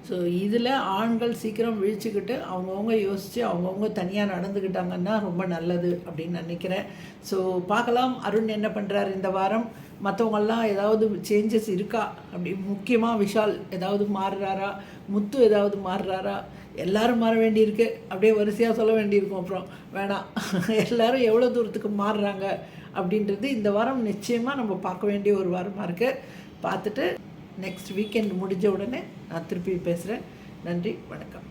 ஸோ இதில் ஆண்கள் சீக்கிரம் விழிச்சுக்கிட்டு அவங்கவுங்க யோசித்து அவங்கவுங்க தனியாக நடந்துக்கிட்டாங்கன்னா ரொம்ப நல்லது அப்படின்னு நினைக்கிறேன். ஸோ பார்க்கலாம். அருண் என்ன பண்ணுறாரு இந்த வாரம்? மற்றவங்கெல்லாம் ஏதாவது சேஞ்சஸ் இருக்கா? அப்படி முக்கியமாக விஷால் ஏதாவது மாறுறாரா? முத்து ஏதாவது மாறுறாரா? எல்லாரும் மாற வேண்டியிருக்கு. அப்படியே வரிசையாக சொல்ல வேண்டியிருக்கும் அப்புறம். வேணாம் எல்லாரும் எவ்வளோ தூரத்துக்கு மாறுறாங்க அப்படின்றது இந்த வாரம் நிச்சயமாக நம்ம பார்க்க வேண்டிய ஒரு வாரமாக இருக்குது பார்த்துட்டு நெக்ஸ்ட் வீக்கெண்ட் முடிஞ்ச உடனே நான் திருப்பி பேசுகிறேன் நன்றி வணக்கம்.